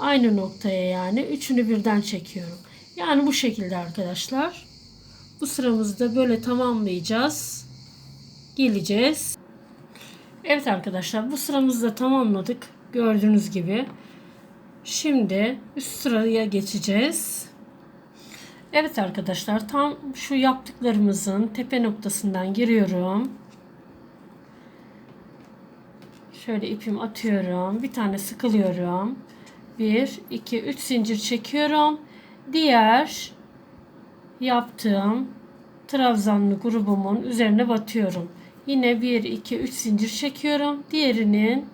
Aynı noktaya yani üçünü birden çekiyorum. Yani bu şekilde arkadaşlar. Bu sıramızda böyle tamamlayacağız. Geleceğiz. Evet arkadaşlar bu sıramızı da tamamladık. Gördüğünüz gibi. Şimdi üst sıraya geçeceğiz. Evet arkadaşlar tam şu yaptıklarımızın tepe noktasından giriyorum. Şöyle ipimi atıyorum. Bir tane sıkılıyorum. 1, 2, 3 zincir çekiyorum. Diğer yaptığım trabzanlı grubumun üzerine batıyorum. Yine 1, 2, 3 zincir çekiyorum. Diğerinin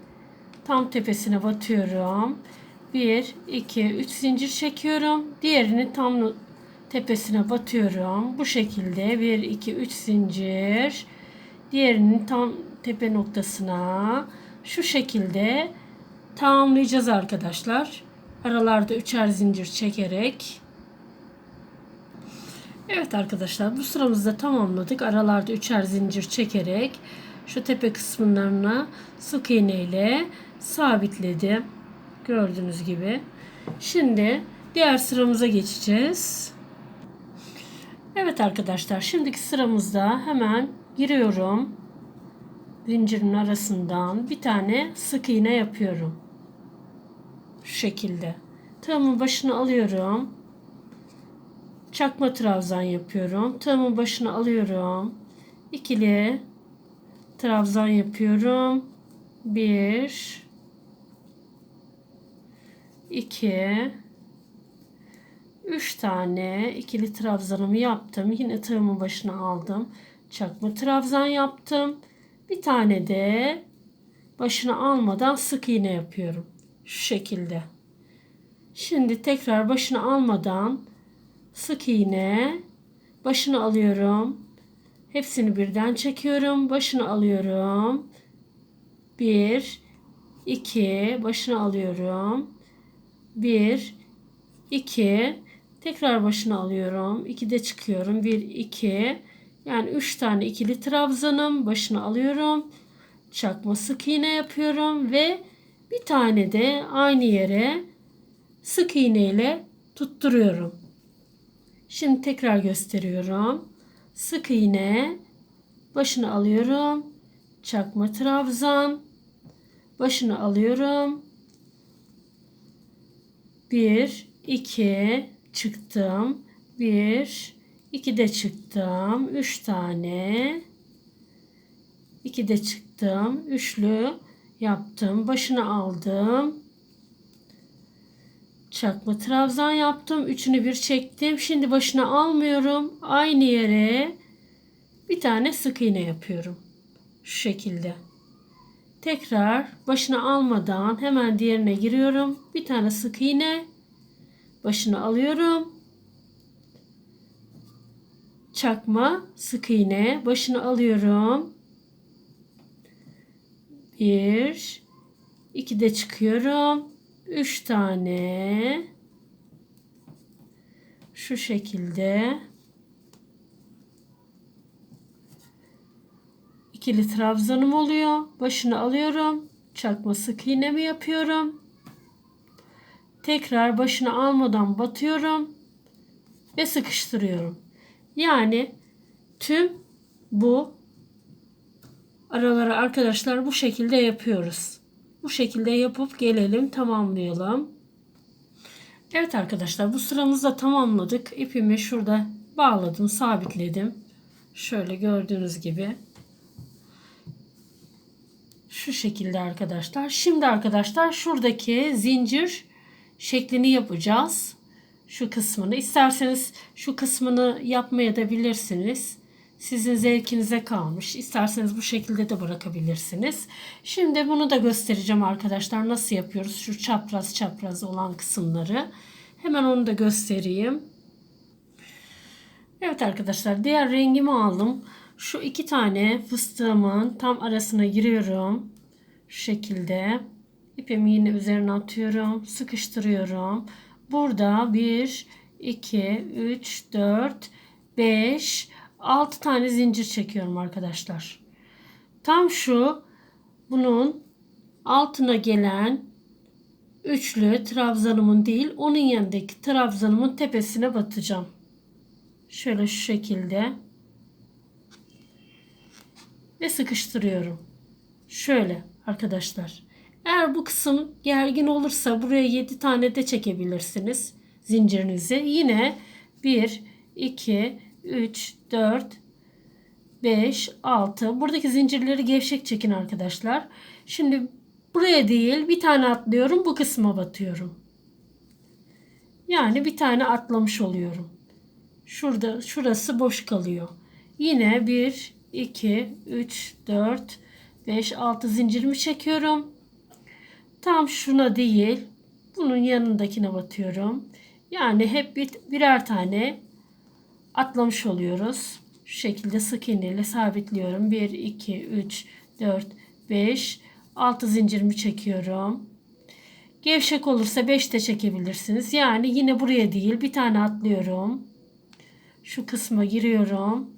tam tepesine batıyorum. 1, 2, 3 zincir çekiyorum. Diğerinin tam tepesine batıyorum. Bu şekilde 1, 2, 3 zincir. Diğerinin tam tepe noktasına şu şekilde tamamlayacağız arkadaşlar. Aralarda üçer zincir çekerek. Evet arkadaşlar bu sıramızda tamamladık. Aralarda üçer zincir çekerek şu tepe kısımlarına sık iğne ile sabitledim. Gördüğünüz gibi. Şimdi diğer sıramıza geçeceğiz. Evet arkadaşlar şimdiki sıramızda hemen giriyorum. Zincirin arasından bir tane sık iğne yapıyorum. Şu şekilde. Tığımın başını alıyorum. Çakma trabzan yapıyorum. Tığımın başını alıyorum. İkili trabzan yapıyorum. Bir, iki, üç tane ikili trabzanımı yaptım. Yine tığımın başına aldım. Çakma trabzan yaptım. Bir tane de başına almadan sık iğne yapıyorum. Şu şekilde. Şimdi tekrar başına almadan sık iğne başını alıyorum. Hepsini birden çekiyorum. Başını alıyorum. Bir, iki, başını alıyorum. Bir, iki, tekrar başını alıyorum. İki de çıkıyorum. Bir, iki, yani üç tane ikili trabzanım. Başını alıyorum. Çakma sık iğne yapıyorum ve bir tane de aynı yere sık iğne ile tutturuyorum. Şimdi tekrar gösteriyorum. Sık iğne başını alıyorum. Çakma trabzan başını alıyorum. 1 2 çıktım. 1 2 de çıktım. 3 tane 2 de çıktım. Üçlü yaptım. Başını aldım. Çakma trabzan yaptım. Üçünü bir çektim. Şimdi başına almıyorum. Aynı yere bir tane sık iğne yapıyorum. Şu şekilde. Tekrar başına almadan hemen diğerine giriyorum. Bir tane sık iğne. Başını alıyorum. Çakma sık iğne. Başını alıyorum. Bir. iki de çıkıyorum. 3 tane şu şekilde ikili trabzanım oluyor. Başını alıyorum. Çakma sık iğnemi yapıyorum. Tekrar başını almadan batıyorum ve sıkıştırıyorum. Yani tüm bu araları arkadaşlar bu şekilde yapıyoruz. Bu şekilde yapıp gelelim tamamlayalım. Evet arkadaşlar bu sıramızı da tamamladık. İpimi şurada bağladım sabitledim. Şöyle gördüğünüz gibi. Şu şekilde arkadaşlar. Şimdi arkadaşlar şuradaki zincir şeklini yapacağız. Şu kısmını. İsterseniz şu kısmını yapmaya da bilirsiniz. Sizin zevkinize kalmış. İsterseniz bu şekilde de bırakabilirsiniz. Şimdi bunu da göstereceğim arkadaşlar. Nasıl yapıyoruz şu çapraz çapraz olan kısımları. Hemen onu da göstereyim. Evet arkadaşlar diğer rengimi aldım. Şu iki tane fıstığımın tam arasına giriyorum. Şu şekilde. İpimi yine üzerine atıyorum. Sıkıştırıyorum. Burada 1, 2, 3, 4, 5, 6 tane zincir çekiyorum arkadaşlar. Tam şu bunun altına gelen üçlü trabzanımın değil onun yanındaki trabzanımın tepesine batacağım. Şöyle şu şekilde. Ve sıkıştırıyorum. Şöyle arkadaşlar. Eğer bu kısım gergin olursa buraya 7 tane de çekebilirsiniz zincirinizi. Yine 1, 2, 3, 4, 5, 6. Buradaki zincirleri gevşek çekin arkadaşlar. Şimdi buraya değil bir tane atlıyorum bu kısma batıyorum. Yani bir tane atlamış oluyorum. Şurada şurası boş kalıyor. Yine 1, 2, 3, 4, 5, 6 zincirimi çekiyorum. Tam şuna değil bunun yanındakine batıyorum. Yani hep bir, birer tane atlamış oluyoruz. Şu şekilde sık iğne ile sabitliyorum. 1, 2, 3, 4, 5, 6 zincirimi çekiyorum. Gevşek olursa 5 de çekebilirsiniz. Yani yine buraya değil bir tane atlıyorum. Şu kısma giriyorum.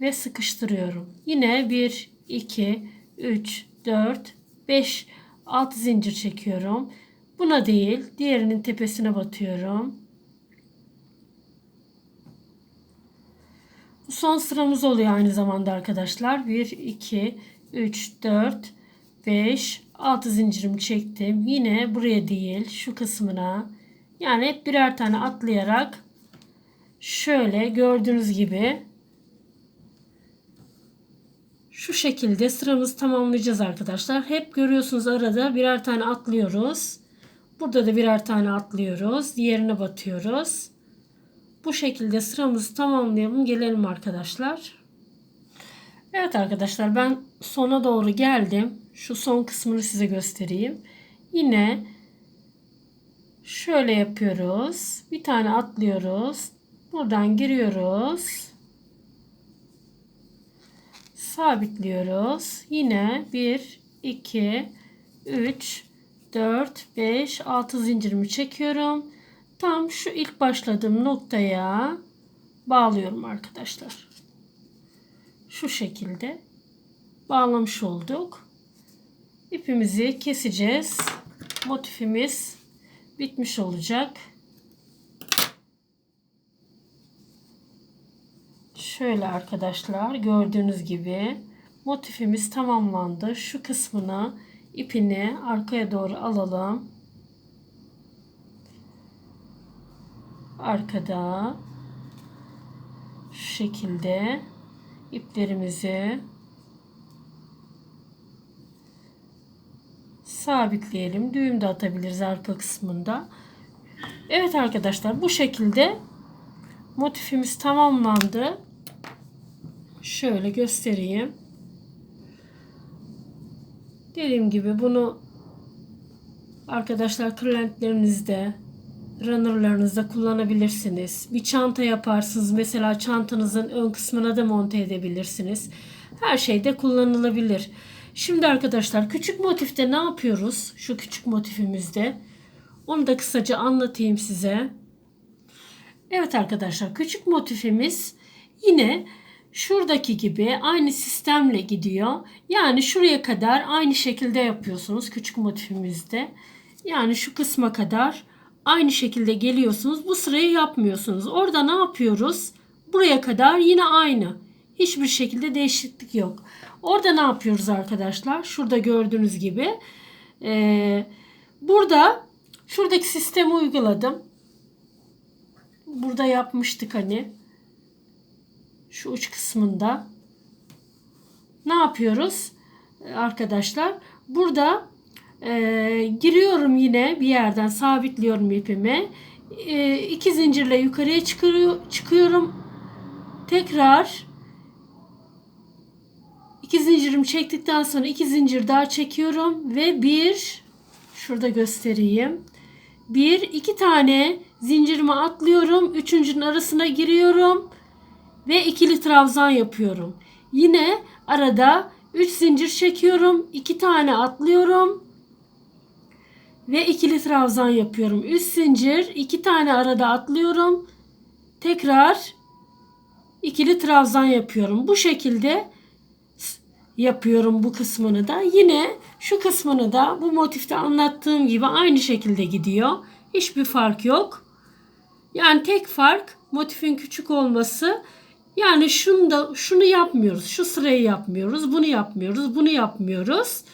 Ve sıkıştırıyorum. Yine 1, 2, 3, 4, 5, 6 zincir çekiyorum. Buna değil diğerinin tepesine batıyorum. Son sıramız oluyor aynı zamanda arkadaşlar. 1, 2, 3, 4, 5, 6 zincirimi çektim. Yine buraya değil şu kısmına yani hep birer tane atlayarak şöyle gördüğünüz gibi şu şekilde sıramızı tamamlayacağız arkadaşlar. Hep görüyorsunuz arada birer tane atlıyoruz. Burada da birer tane atlıyoruz. Diğerine batıyoruz. Bu şekilde sıramızı tamamlayalım. Gelelim arkadaşlar. Evet arkadaşlar ben sona doğru geldim. Şu son kısmını size göstereyim. Yine şöyle yapıyoruz. Bir tane atlıyoruz. Buradan giriyoruz. Sabitliyoruz. Yine 1, 2, 3, 4, 5, 6 zincirimi çekiyorum. Tam şu ilk başladığım noktaya bağlıyorum arkadaşlar. Şu şekilde bağlamış olduk. İpimizi keseceğiz. Motifimiz bitmiş olacak. Şöyle arkadaşlar gördüğünüz gibi motifimiz tamamlandı. Şu kısmını ipini arkaya doğru alalım. Arkada şu şekilde iplerimizi sabitleyelim. Düğüm de atabiliriz arka kısmında. Evet arkadaşlar bu şekilde motifimiz tamamlandı. Şöyle göstereyim. Dediğim gibi bunu arkadaşlar kırlentlerinizde runnerlarınızda kullanabilirsiniz. Bir çanta yaparsınız. Mesela çantanızın ön kısmına da monte edebilirsiniz. Her şeyde kullanılabilir. Şimdi arkadaşlar küçük motifte ne yapıyoruz? Şu küçük motifimizde. Onu da kısaca anlatayım size. Evet arkadaşlar küçük motifimiz yine şuradaki gibi aynı sistemle gidiyor. Yani şuraya kadar aynı şekilde yapıyorsunuz küçük motifimizde. Yani şu kısma kadar aynı şekilde geliyorsunuz. Bu sırayı yapmıyorsunuz. Orada ne yapıyoruz? Buraya kadar yine aynı. Hiçbir şekilde değişiklik yok. Orada ne yapıyoruz arkadaşlar? Şurada gördüğünüz gibi. Ee, burada şuradaki sistemi uyguladım. Burada yapmıştık hani. Şu uç kısmında. Ne yapıyoruz? Arkadaşlar burada e, giriyorum yine bir yerden sabitliyorum ipimi. E, iki zincirle yukarıya çıkıyor, çıkıyorum. Tekrar iki zincirimi çektikten sonra iki zincir daha çekiyorum ve bir şurada göstereyim. Bir iki tane zincirimi atlıyorum. Üçüncünün arasına giriyorum ve ikili trabzan yapıyorum. Yine arada 3 zincir çekiyorum. 2 tane atlıyorum. Ve ikili trabzan yapıyorum. 3 zincir, 2 tane arada atlıyorum. Tekrar ikili trabzan yapıyorum. Bu şekilde yapıyorum bu kısmını da. Yine şu kısmını da bu motifte anlattığım gibi aynı şekilde gidiyor. Hiçbir fark yok. Yani tek fark motifin küçük olması. Yani şunu da şunu yapmıyoruz. Şu sırayı yapmıyoruz. Bunu yapmıyoruz. Bunu yapmıyoruz.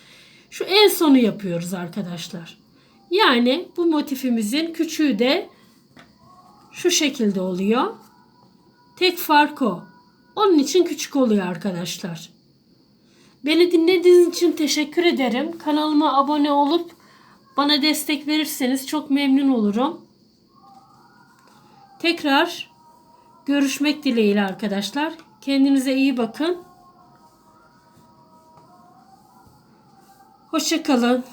Şu en sonu yapıyoruz arkadaşlar. Yani bu motifimizin küçüğü de şu şekilde oluyor. Tek fark o. Onun için küçük oluyor arkadaşlar. Beni dinlediğiniz için teşekkür ederim. Kanalıma abone olup bana destek verirseniz çok memnun olurum. Tekrar görüşmek dileğiyle arkadaşlar. Kendinize iyi bakın. Hoşçakalın.